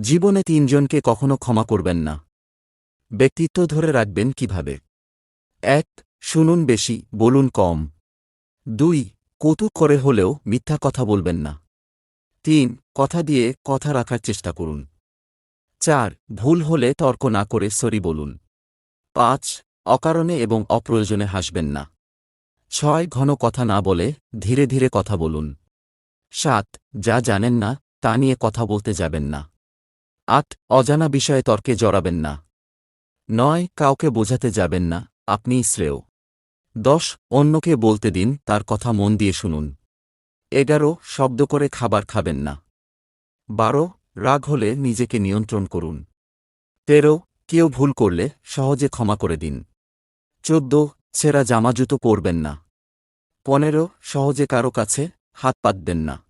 জীবনে তিনজনকে কখনো ক্ষমা করবেন না। ব্যক্তিত্ব ধরে রাখবেন কীভাবে? এক, শুনুন বেশি, বলুন কম। দুই, কৌতুক করে হলেও মিথ্যা কথা বলবেন না। তিন, কথা দিয়ে কথা রাখার চেষ্টা করুন। চার, ভুল হলে তর্ক না করে সরি বলুন। পাঁচ, অকারণে এবং অপ্রয়োজনে হাসবেন না। ছয়, ঘন কথা না বলে ধীরে ধীরে কথা বলুন। সাত, যা জানেন না, তা নিয়ে কথা বলতে যাবেন না। আট, অজানা বিষয়ে তর্কে জড়াবেন না। নয়, কাউকে বোঝাতে যাবেন না আপনিই শ্রেয়। দশ, অন্যকে বলতে দিন, তার কথা মন দিয়ে শুনুন। এগারো, শব্দ করে খাবার খাবেন না। বারো, রাগ হলে নিজেকে নিয়ন্ত্রণ করুন। তেরো, কেউ ভুল করলে সহজে ক্ষমা করে দিন। চোদ্দ, ছেঁড়া জামাজুতো পরবেন না। পনেরো, সহজে কারও কাছে হাত পাতবেন না।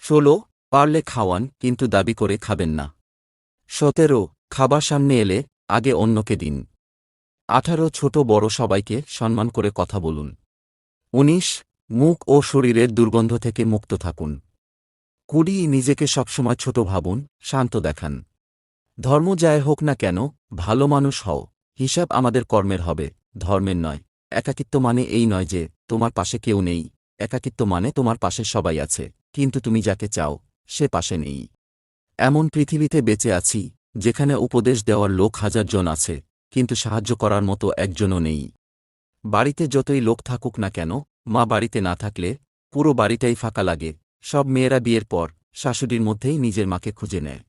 ষোলো, পারলে খাওয়ান, কিন্তু দাবি করে খাবেন না। সতেরো, খাবার সামনে এলে, আগে অন্যকে দিন। আঠারো, ছোট বড় সবাইকে সম্মান করে কথা বলুন। উনিশ, মুখ ও শরীরের দুর্গন্ধ থেকে মুক্ত থাকুন। কুড়ি, নিজেকে সবসময় ছোট ভাবুন, শান্ত দেখান। ধর্ম যায় হোক না কেন, ভালো মানুষ হও, হিসাব আমাদের কর্মের হবে, ধর্মের নয়। একাকিত্ব মানে এই নয় যে, তোমার পাশে কেউ নেই। একাকিত্ব মানে তোমার পাশে সবাই আছে, কিন্তু তুমি যাকে চাও, সে পাশে নেই। এমন পৃথিবীতে বেঁচে আছি, যেখানে উপদেশ দেওয়ার লোক হাজার জন আছে, কিন্তু সাহায্য করার মতো একজনও নেই। বাড়িতে যতই লোক থাকুক না কেন, মা বাড়িতে না থাকলে, পুরো বাড়িটাই ফাঁকা লাগে, সব মেয়েরা বিয়ের পর, শাশুড়ির মধ্যেই নিজের মাকে খুঁজে নেয়।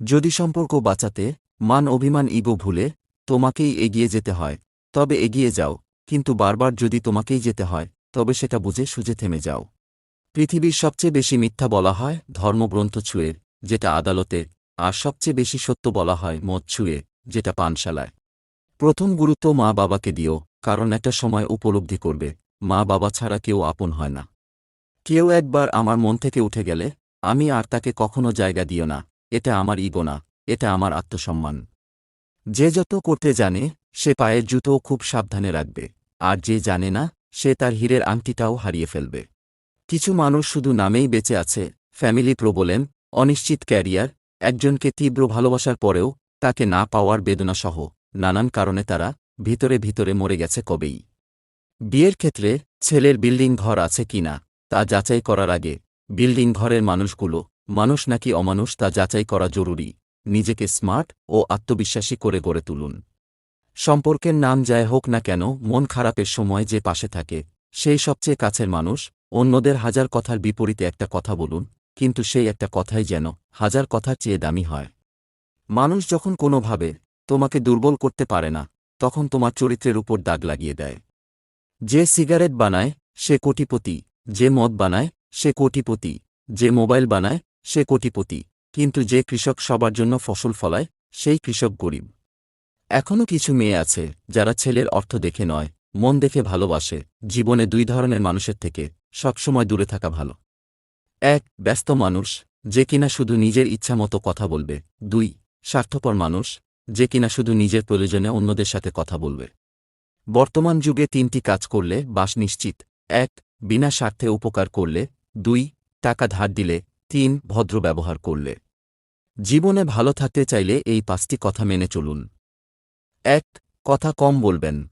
যদি সম্পর্ক বাঁচাতে, মান অভিমান ইগো ভুলে, তোমাকেই এগিয়ে যেতে হয়, তবে এগিয়ে যাও, কিন্তু বারবার যদি তোমাকেই যেতে হয়, তবে সেটা বুঝে সুজে থেমে যাও। পৃথিবীর সবচেয়ে বেশি মিথ্যা বলা হয় ধর্মগ্রন্থ ছুঁয়ের। যেটা আদালতে আর সবচেয়ে বেশি সত্য বলা হয় মদ ছুঁয়ে, যেটা পানশালায়। প্রথম গুরুত্ব মা বাবাকে দিও, কারণ একটা সময় উপলব্ধি করবে, মা বাবা ছাড়া কেউ আপন হয় না। কেউ একবার আমার মন থেকে উঠে গেলে, আমি আর তাকে কখনো জায়গা দিও না, এটা আমার ইগো না, এটা আমার আত্মসম্মান। যে যত করতে জানে, সে পায়ের জুতো খুব সাবধানে রাখবে, আর যে জানে না, সে তার হীরের আংটিটাও হারিয়ে ফেলবে। কিছু মানুষ শুধু নামেই বেঁচে আছে, ফ্যামিলি প্রবলেম অনিশ্চিত ক্যারিয়ার, একজনকে তীব্র ভালোবাসার পরেও তাকে না পাওয়ার বেদনাসহ নানান কারণে তারা ভিতরে ভিতরে মরে গেছে কবেই। বিয়ের ক্ষেত্রে ছেলের বিল্ডিং ঘর আছে কিনা তা যাচাই করার আগে বিল্ডিং ঘরের মানুষগুলো, মানুষ নাকি অমানুষ তা যাচাই করা জরুরি, নিজেকে স্মার্ট ও আত্মবিশ্বাসী করে গড়ে তুলুন। সম্পর্কের নাম যায় হোক না কেন, মন খারাপের সময় যে পাশে থাকে, সেই সবচেয়ে কাছের মানুষ, অন্যদের হাজার কথার বিপরীতে একটা কথা বলুন কিন্তু সেই একটা কথাই যেন হাজার কথার চেয়ে দামি হয়। মানুষ যখন কোনোভাবে তোমাকে দুর্বল করতে পারে না, তখন তোমার চরিত্রের উপর দাগ লাগিয়ে দেয়। যে সিগারেট বানায়, সে কোটিপতি, যে মদ বানায়, সে কোটিপতি, যে মোবাইল বানায়, সে কোটিপতি, কিন্তু যে কৃষক সবার জন্য ফসল ফলায়, সেই কৃষক গরিব। এখনও কিছু মেয়ে আছে, যারা ছেলের অর্থ দেখে নয়, মন দেখে ভালোবাসে, জীবনে দুই ধরনের মানুষের থেকে সবসময় দূরে থাকা ভালো। এক, ব্যস্ত মানুষ, যে কিনা শুধু নিজের ইচ্ছামতো কথা বলবে। দুই, স্বার্থপর মানুষ, যে কিনা শুধু নিজের প্রয়োজনে অন্যদের সাথে কথা বলবে। বর্তমান যুগে তিনটি কাজ করলে বাস নিশ্চিত। এক, বিনা স্বার্থে উপকার করলে। দুই, টাকা ধার দিলে। তিন, ভদ্র ব্যবহার করলে। জীবনে ভালো থাকতে চাইলে এই পাঁচটি কথা মেনে চলুন। এক, কথা কম বলবেন।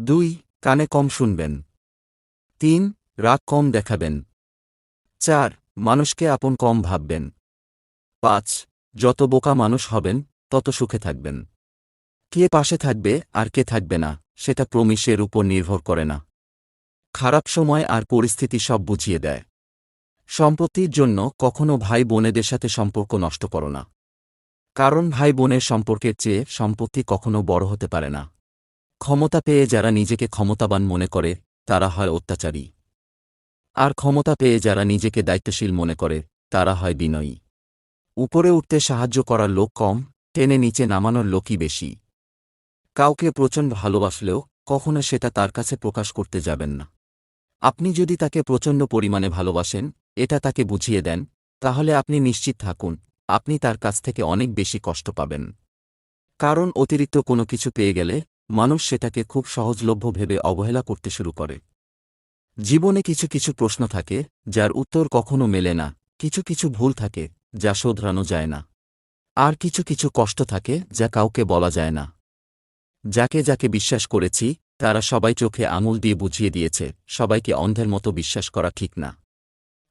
দুই, কানে কম শুনবেন। তিন, রাগ কম দেখাবেন। চার, মানুষকে আপন কম ভাববেন। পাঁচ, যত বোকা মানুষ হবেন, তত সুখে থাকবেন। কে পাশে থাকবে আর কে থাকবে না, সেটা প্রমিশের উপর নির্ভর করে না। খারাপ সময় আর পরিস্থিতি সব বুঝিয়ে দেয়। সম্পত্তির জন্য কখনো ভাই বোনেদের সাথে সম্পর্ক নষ্ট করো না। কারণ ভাই বোনের সম্পর্কের চেয়ে সম্পত্তি কখনো বড় হতে পারে না। ক্ষমতা পেয়ে যারা নিজেকে ক্ষমতাবান মনে করে, তারা হয় অত্যাচারী। আর ক্ষমতা পেয়ে যারা নিজেকে দায়িত্বশীল মনে করে, তারা হয় বিনয়ী। উপরে উঠতে সাহায্য করার লোক কম, টেনে নিচে নামানোর লোকই বেশি। কাউকে প্রচণ্ড ভালোবাসলেও কখনো সেটা তার কাছে প্রকাশ করতে যাবেন না। আপনি যদি তাকে প্রচণ্ড পরিমাণে ভালোবাসেন, এটা তাকে বুঝিয়ে দেন, তাহলে আপনি নিশ্চিত থাকুন, আপনি তার কাছ থেকে অনেক বেশি কষ্ট পাবেন। কারণ অতিরিক্ত কোনো কিছু পেয়ে গেলে মানুষ সেটাকে খুব সহজলভ্য ভেবে অবহেলা করতে শুরু করে। জীবনে কিছু কিছু প্রশ্ন থাকে, যার উত্তর কখনো মেলে না, কিছু কিছু ভুল থাকে, যা শোধরানো যায় না। আর কিছু কিছু কষ্ট থাকে, যা কাউকে বলা যায় না। যাকে যাকে বিশ্বাস করেছি, তারা সবাই চোখে আঙুল দিয়ে বুঝিয়ে দিয়েছে, সবাইকে অন্ধের মতো বিশ্বাস করা ঠিক না।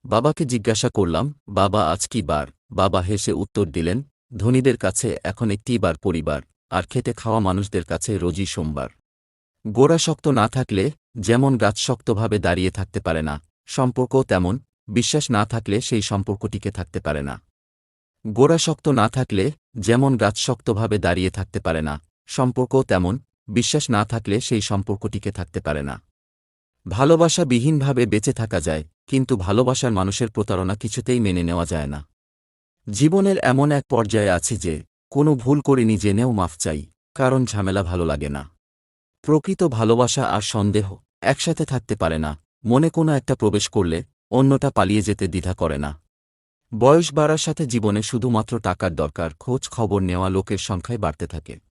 বাবাকে জিজ্ঞাসা করলাম, বাবা, আজ কি বার? বাবা হেসে উত্তর দিলেন, ধনীদের কাছে এখন একটি বার পরিবার, আর খেতে খাওয়া মানুষদের কাছে রোজই সোমবার। গোড়া শক্ত না থাকলে যেমন গাছ শক্তভাবে দাঁড়িয়ে থাকতে পারে না সম্পর্ক তেমন, বিশ্বাস না থাকলে সেই সম্পর্ক টিকে থাকতে পারে না। গোড়া শক্ত না থাকলে, যেমন গাছ শক্তভাবে দাঁড়িয়ে থাকতে পারে না সম্পর্ক তেমন, বিশ্বাস না থাকলে সেই সম্পর্ক টিকে থাকতে পারে না। ভালোবাসা বিহীনভাবে বেঁচে থাকা যায়, কিন্তু ভালোবাসার মানুষের প্রতারণা কিছুতেই মেনে নেওয়া যায় না। জীবনের এমন এক পর্যায়ে আছি যে, কোনো ভুল করিনি জেনেও মাফ চাই, কারণ ঝামেলা ভালো লাগে না। প্রকৃত ভালোবাসা আর সন্দেহ একসাথে থাকতে পারে না। মনে কোনো একটা প্রবেশ করলে অন্যটা পালিয়ে যেতে দ্বিধা করে না। বয়স বাড়ার সাথে জীবনে শুধুমাত্র টাকার দরকার, খোঁজ খবর নেওয়া লোকের সংখ্যায় বাড়তে থাকে।